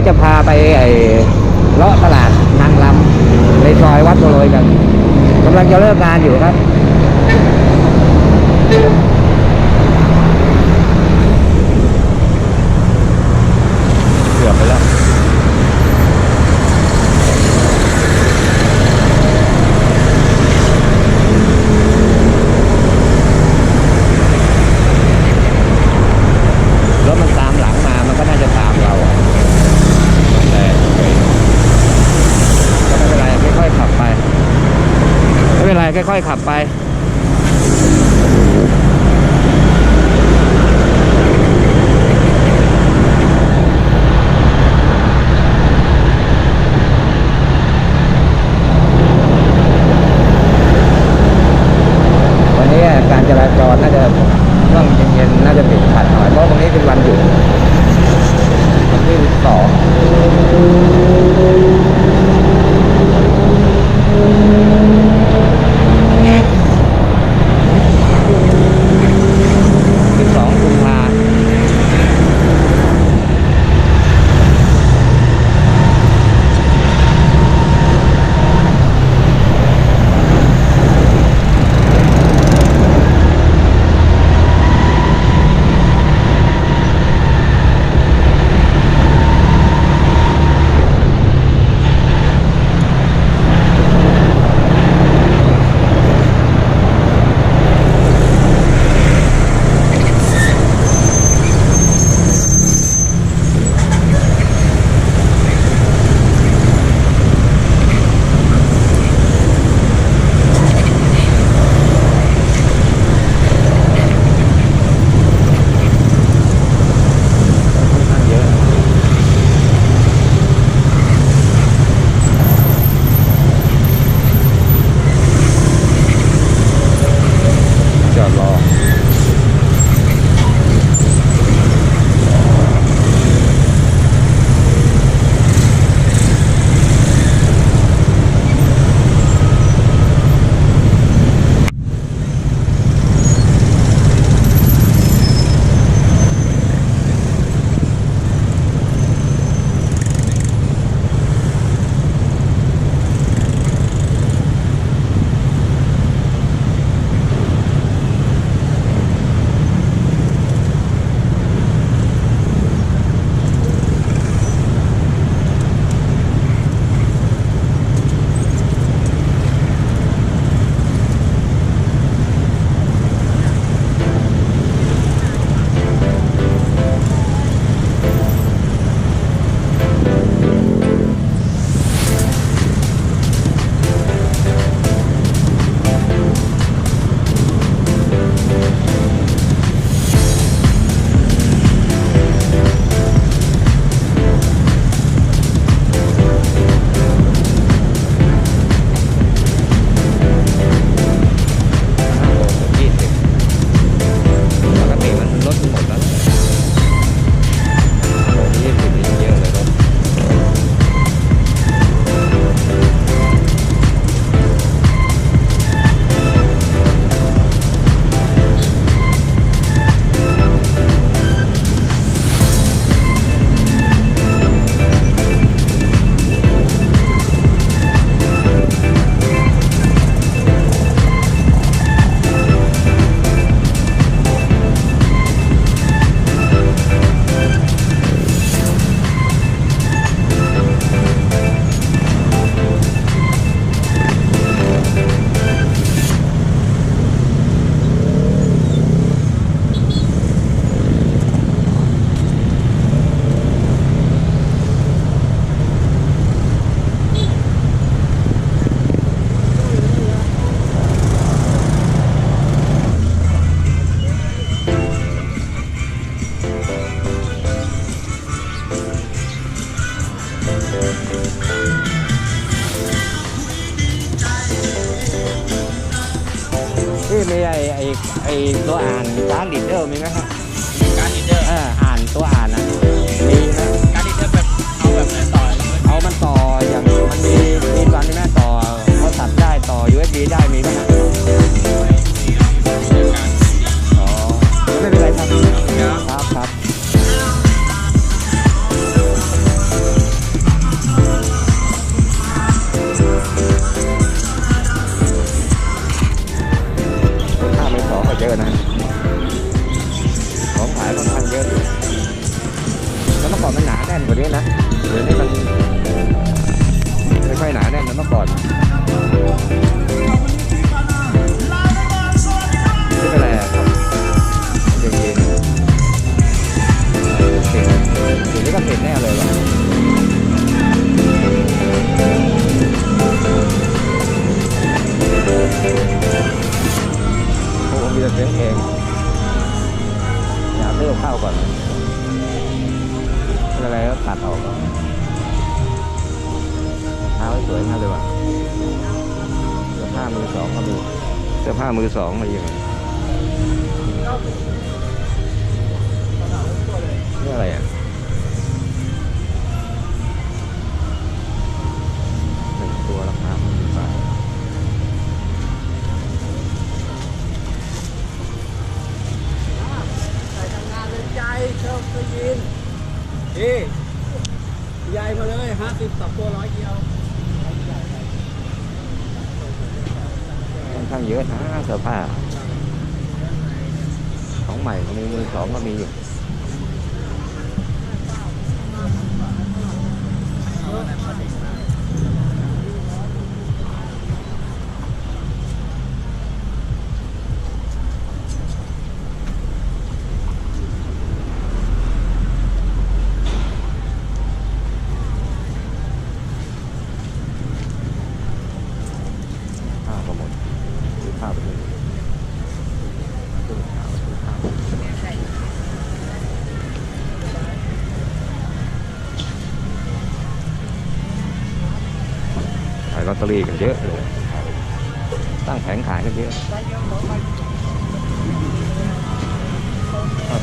ยวจะพาไปไอ้เลาะตลาดนางลำในซอยวัดโบโรยกันกำลังจะเลิกงานอยู่ครับ เกือบไปแล้ว รถมันตามหลังมา มันก็น่าจะตามเราอะแต่ก็ไม่เป็นไร ค่อยๆขับไป ไม่เป็นไร ค่อยๆขับไป วันนี้การจราจรน่าจะช่วงเย็นๆน่าจะติดขัดหน่อยเพราะวันนี้เป็นวันหยุด ที่มีไอไอไอตัวอ่านการ์ดลีดเดอร์มีไหมครับการ์ดลีดเดอร์ เอออ่านตัวอ่านนะมีนะการ์ดลีดเดอร์แบบเอาแบบไหนต่อเอามันต่ออย่างมันมีมีฟังที่แม่ต่อเขาตัดได้ต่อ USB ได้มีไหมฮะอ๋ แน่ มือสองมาอยู่นี่อะไรอะหนึ่งตัวราคาหมื่นบาทใส่ทำงานเลยใจชอบก็ยินพี่ใหญ่มาเลยห้าสิบสองตัวร้อยเดียว อนข้างเยอะนะเสื้อผ้า ของใหม่ก็มีมือสองก็มีอยู่ข้าวก็หมดซื้อข้าวไปเลยซื้อข้าวซื้อข้าวขายลอตเตอ รีกันเยอะเลย ตั้งแผงขายกันเยอะ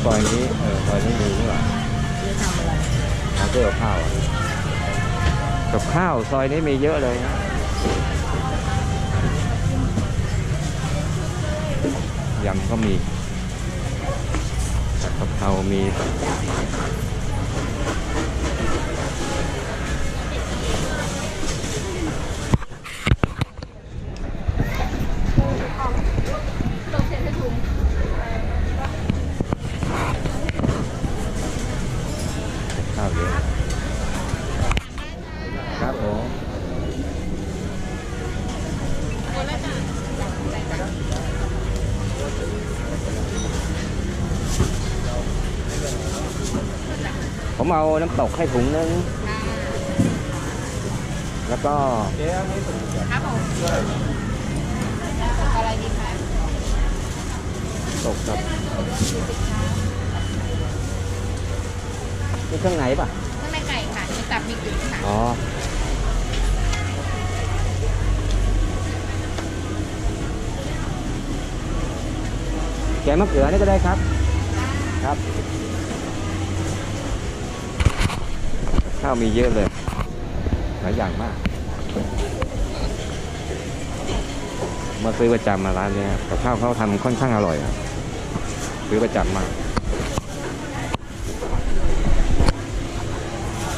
ซอยนี้เออซอยนี้มีนี่หว่าหาเสื้อกับข้าวกับข้าวซอยนี้มีเยอะเลยยำก็มีผัดกะเพรามีข้าวเยอะครับผม ผมเอาน้ำตกให้ถุงนึง แล้วก็ครับผมอะไรดีคะตกครับนี่เครื่องไหนป่ะข้างในไก่ค่ะมีตับมีกึ่งค่ะอ๋อแกงมะเขือนี่ก็ได้ครับ ครับ ข้าวมีเยอะเลย หลายอย่างมาก มาซื้อประจำมาร้านเนี้ยกับข้าวเขาทำค่อนข้างอร่อยครับ ซื้อประจำมาก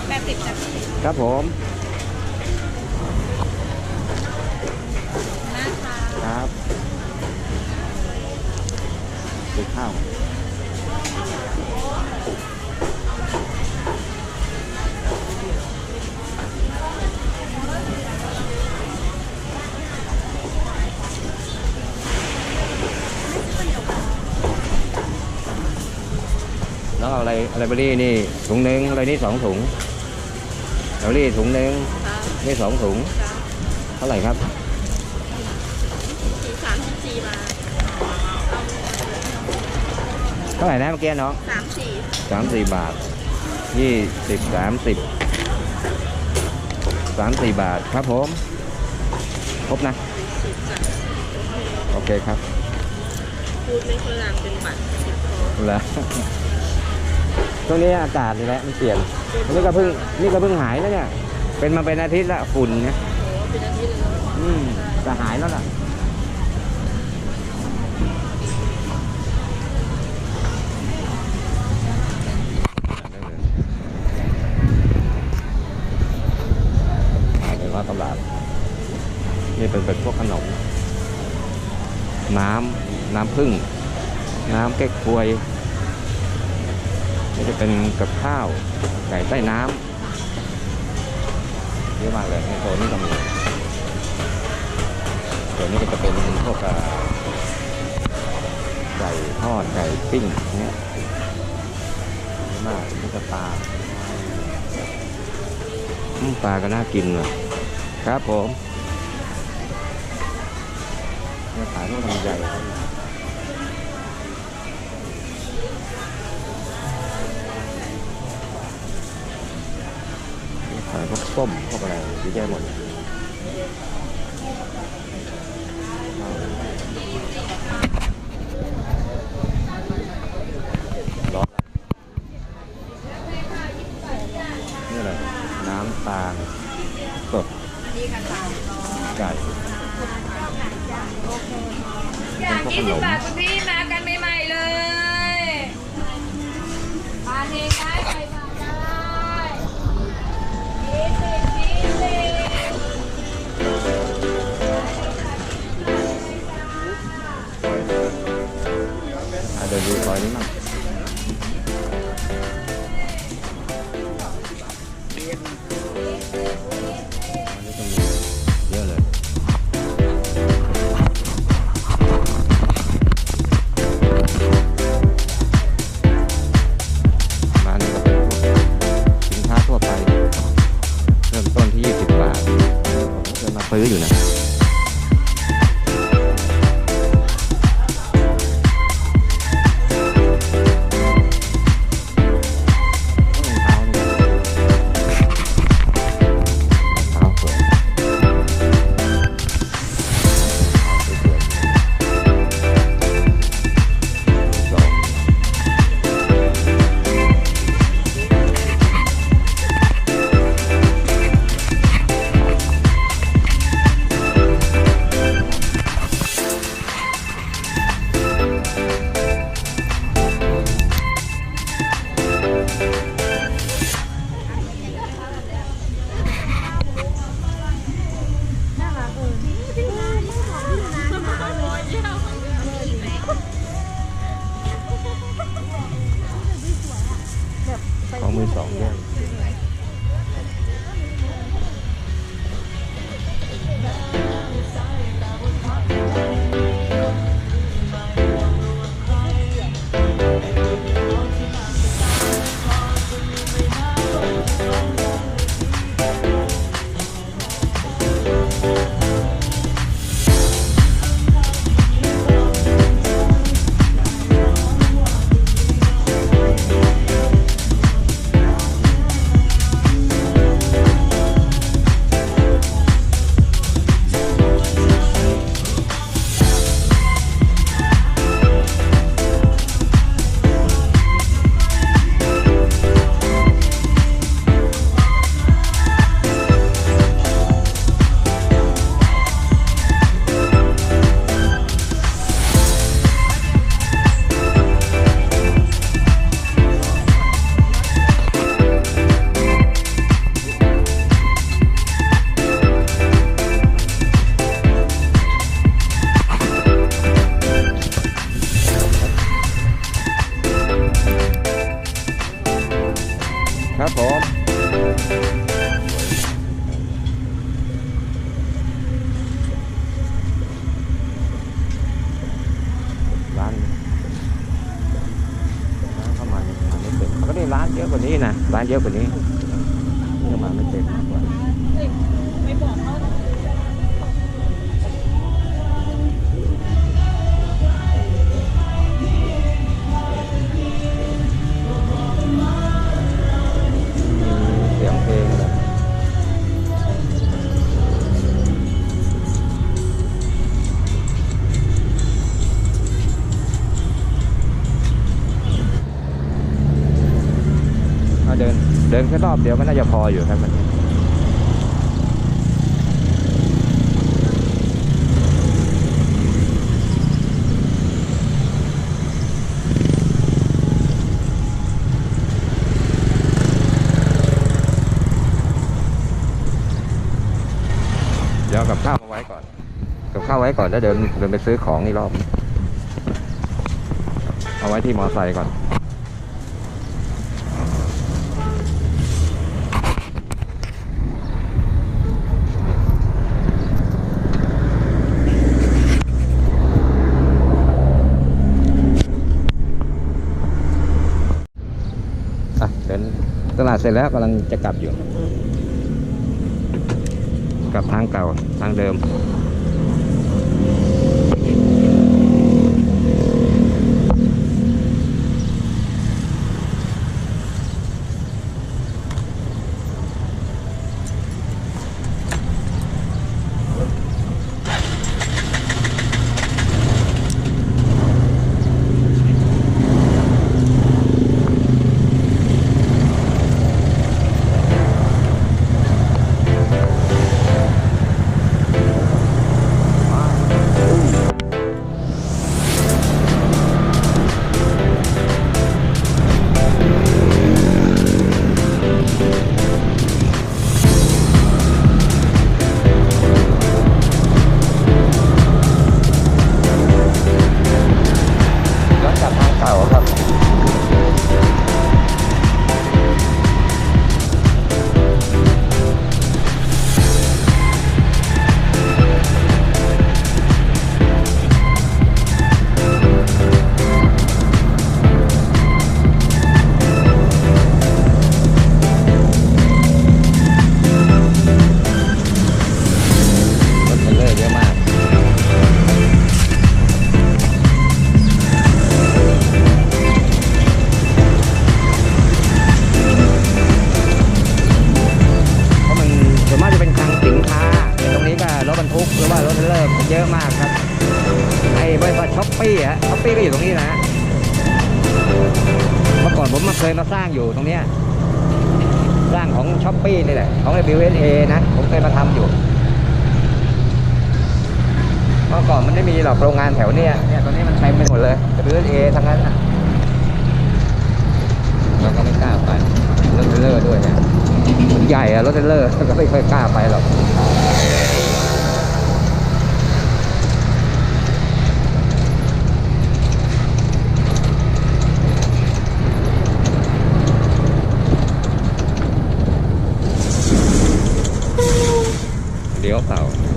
แปดสิบจ้ะพี่ครับผม อาอะไรอะไรเบอรี่นี่ถุงหนึ่งอะไรนี่สองถุงเบอรี่ถุงหนึ่งนี่สองถุง เท่าไหร่ครับสี่สามสิบสี่บาทเท่าไหร่นะเมื่อกี้น้องสามสี่สามสี่บาทยี่สิบสามสิบสามสี่บาทครับผมครบนะสิบจ้ะโอเคครับพูดไม่ค่อยรามเป็นบัตรสิบคอแล้ว ช่วงนี้อากาศนี่แหละมันเปลี่ยนนี่ก็เพิ่งนี่ก็เพิ่งหายแล้วเนี่ย เป็นมาเป็นอาทิตย์ละฝุ่นเนี่ยอืมจะหายแล้วล่ะมาถึงว่าตลาดนี่เป็นเป็นพวกขนม น้ำน้ำผึ้งน้ำเก๊กควย จะเป็นกับข้าวไก่ใต้น้ำเยอะมากเลยในโซนนี้ก็มีส่วนนี้ก็จะเป็นพวกไก่ทอดไก่ปิ้งเนี่ยเยอะมากนี่ก็ปลาปลาก็น่ากินว่ะครับผมเนี่ยขายพวกลายพวกส้มพวกอะไรเยอะแยะหม ดเลยร้อน นเดินแค่รอบเดียวก็น่าจะพออยู่ครับมันเดี๋ยวกับข้าวมาไว้ก่อน กับข้าวไว้ก่อนแล้วเดินเดินไปซื้อของอีกรอบ เอาไว้ที่มอไซค์ก่อน อะเดินตลาด เสร็จแล้วกำลังจะกลับอยู่ กลับทางเก่าทางเดิม ก็อยู่ตรงนี้นะ เมื่อก่อนผมมาเคยมาสร้างอยู่ตรงเนี้ย สร้างของช้อปปี้นี่แหละ ของ WNA นะ ผมเคยมาทำอยู่ เมื่อก่อนมันไม่มีหรอกโรงงานแถวเนี้ย เนี่ยตอนนี้มันเต็มไปหมดเลย WNA ทั้งนั้นนะเราก็ไม่กล้าไปรถเทเลอร์ด้วยเนี่ยใหญ่อะรถเทเลอร์ก็ไม่ค่อยกล้าไปหรอก ลี้ยวเปล่า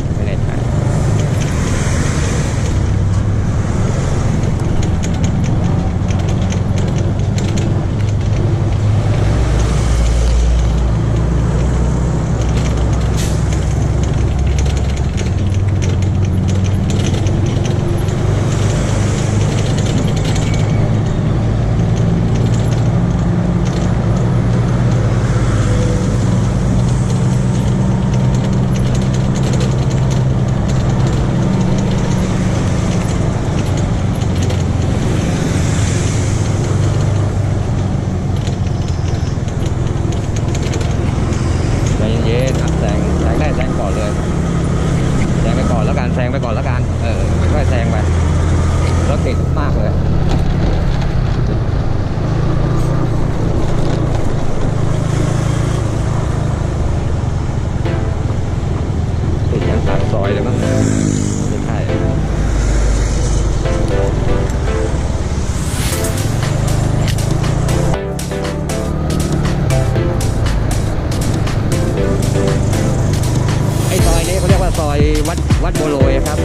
อยวัดวัดโบโลยครับ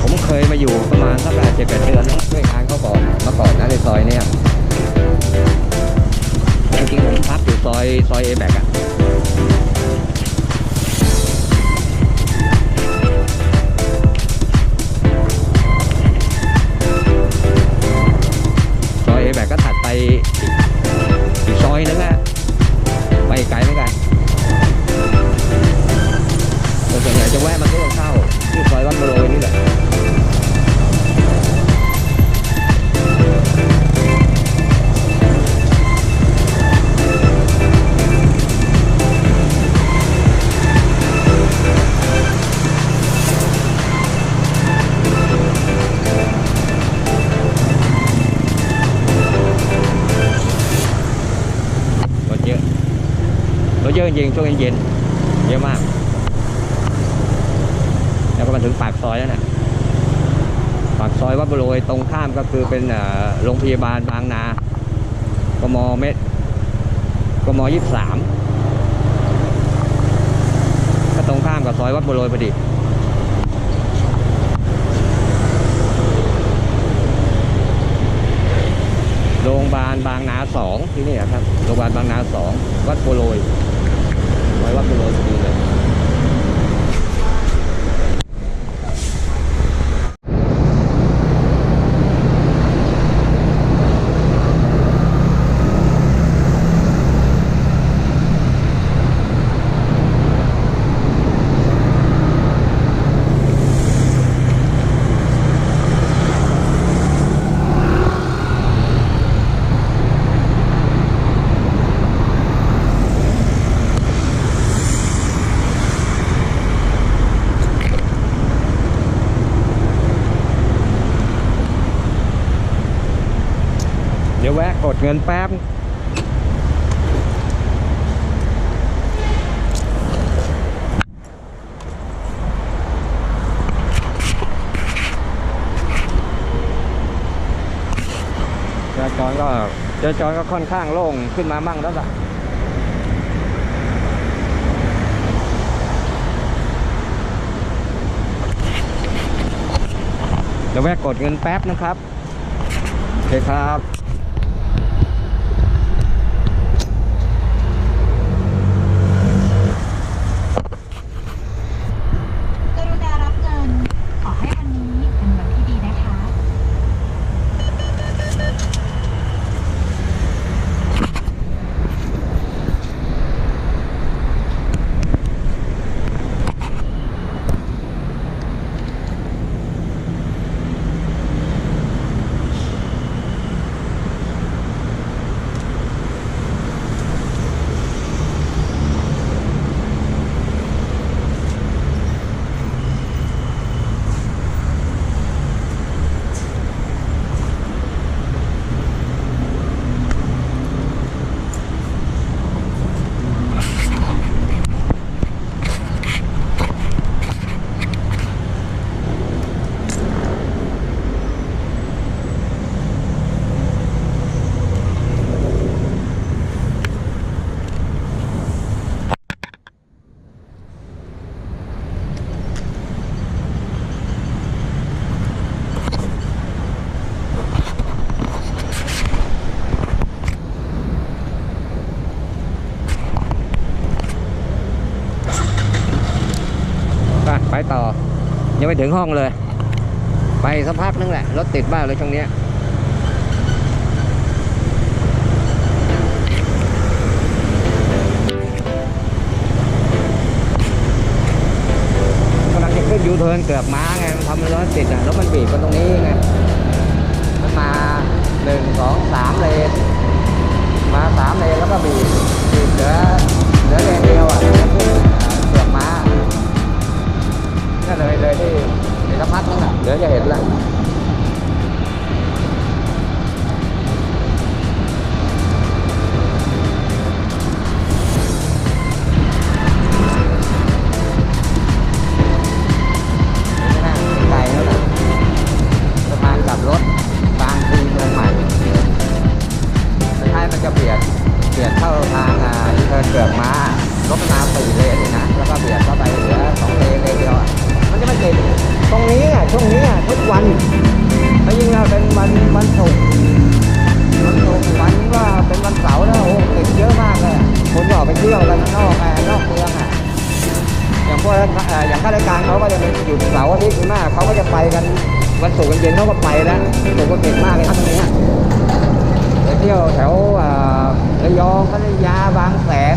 ผมเคยมาอยู่ประมาณสักแปดเจ็ดแปดเดือนช่วยงานเขาก่อนเมื่อก่อนนะในซอยเนี้ยจริงๆผมพักอยู่ซอยซอยเอแบกอะซอยเอแบกก็ถัดไปอีกซอยนึงอะไปไกลเหมือนกัน ส่วนใหญ่จะแวะมาซื้อกับข้าวที่ซอยวัดบโรยนี่แหละรถเยอะรถเยอะจริงๆช่วงเย็นๆเยอะมากแล้วก็มา ถึงปากซอยแล้วนะปากซอยวัดบโรยตรงข้ามก็คือเป็นโรงพยาบาลบางนากมเม็ดกมยี่สามก็ตรงข้ามกับซอยวัดบโรยพอดีโรงพยาบาลบางนาสองที่นี่ครับโรงพยาบาลบางนาสองวัดโพโลยไว้วัดโพโลยพอดีเลย เงินแป๊บจราจรก็จราจรก็ค่อนข้างโล่งขึ้นมามั่งแล้วล่ะเดี๋ยวแวะกดเงินแป๊บนะครับ โอเคครับ กรุณารับเงิน ขอให้วันนี้เป็นวันที่ดีนะคะ ไปไปต่อ ยัง ไม่ถึงห้องเลย ไปสักพักนึงแหละรถติดมากเลยช่วงนี้ยกำลังจะขึ้นยูเทิร์นเกือบม้าไงมันทำให้รถติดอะรถมันบีบกันตรงนี้ไงมันมาหนึ่งสองสามเลน กันวันศุกร์วันเย็นเขาก็ไปแล้วศุกร์ก็ติดมากเลยครับตรงนี้อะไปเที่ยวแถวระยองพัทยาบางแสน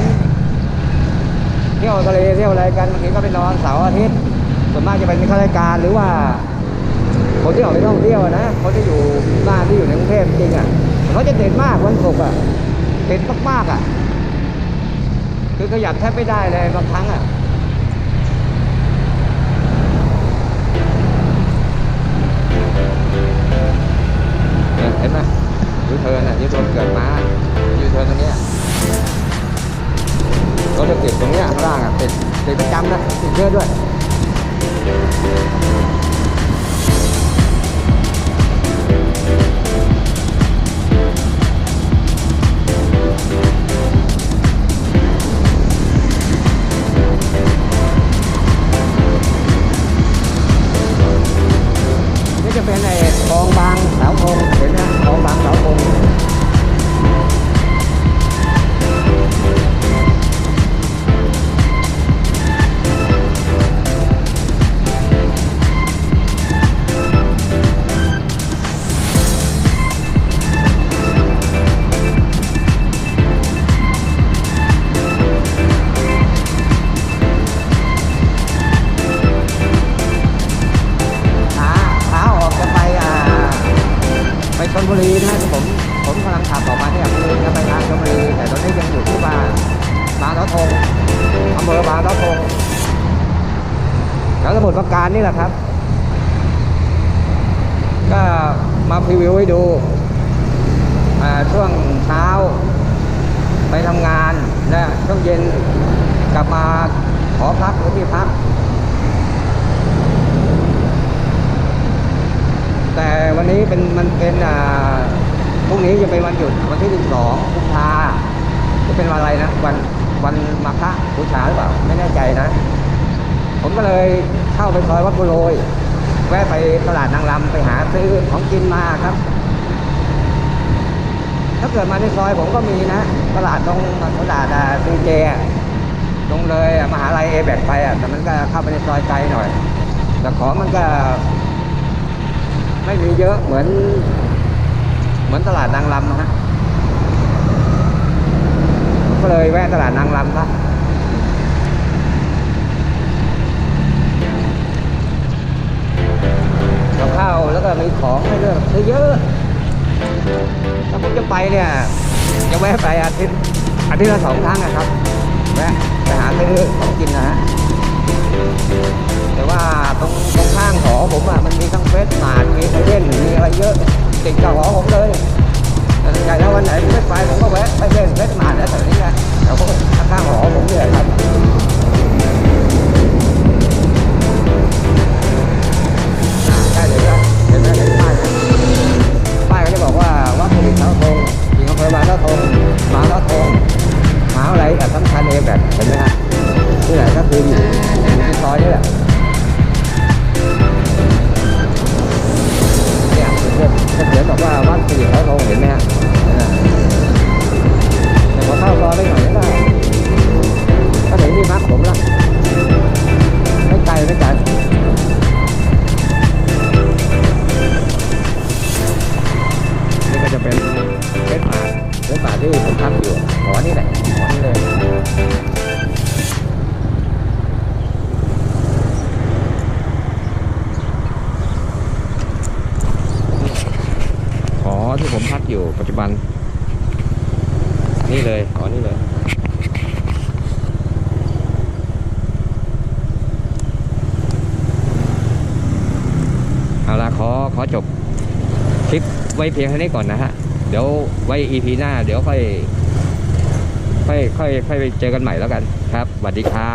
เที่ยวทะเลเที่ยวอะไรกันบางทีก็ไปนอนเสาร์อาทิตย์ส่วนมากจะเป็นข้าราชการหรือว่า คนที่ออกไปท่องเที่ยวนะคนที่อยู่บ้านที่อยู่ในกรุงเทพจริงอะเขาจะติดมากวันศุกร์อะติดมากๆอะ คือขยับแทบไม่ได้เลยบางครั้งอะ เนี่ยเห็นไหมยูเทิร์นอะยูเทิร์นเกิดมายูเทิร์นตรงเนี้ยรถจะติดตรงเนี้ยข้างล่างอะติดติดประจำนะติดเยอะด้วย ช่วงเช้าไปทำงานและช่วงเย็นกลับมาขอพักหรือที่พัก แต่วันนี้เป็นมันเป็นอ่าพรุ่งนี้จะเป็นวันหยุดวันที่ 12กุมภาจะเป็นวันอะไรนะ วันวันมาฆบูชาหรือเปล่า ไม่แน่ใจนะ ผมก็เลยเข้าไปซอยวัดบุโรยแวะไปตลาดนางรำไปหาซื้อของกินมาครับ ถ้าเกิดมาในซอยผมก็มีนะ ตลาดตรงตลาดซีเจตรงเลยมหาลัยเอแบกไปอะแต่มันก็เข้าไปในซอยไกลหน่อย แต่ของมันก็ ไม่มีเยอะเหมือน เหมือนตลาดนางรำนะฮะก็เลยแวะตลาดนางรำครับกับข้าวแล้วก็มีของให้เลือกซื้อเยอะ ถ้าผมจะไปเนี่ยจะแวะไปอาทิตย์อาทิตย์ละสองครั้งนะครับแวะไปหาซื้อของกินนะฮะแต่ว่าตรงตรงข้างหอผมอะมันมีทั้งเฟสมาร์ทมีเซเว่นมีอะไรเยอะติดกับหอผมเลยแต่ใหญ่แล้ววันไหนไม่ไปผมก็แวะไปเล่นเฟสมาร์ทแล้วแต่นี้แหละแถวข้างหอผมเนี่ยครับใช่เลยครับเห็นไหม ว่าวัดผลิตเท้าธงหญิงอำเภอบางเท้าธงบางเท้าธงมหาอะไรแบบสำคัญเองแบบเห็นไหมฮะที่ไหนก็คืออยู่อยู่ซอยนี่แหละเนี่ยเพื่อนเขียนบอกว่าวัดผลิตเท้าธงเห็นไหมฮะ เพียงเท่านี้ก่อนนะฮะ เดี๋ยวไว้ EP หน้า เดี๋ยวค่อย ค่อยค่อยค่อยไปเจอกันใหม่แล้วกันครับสวัสดีครับ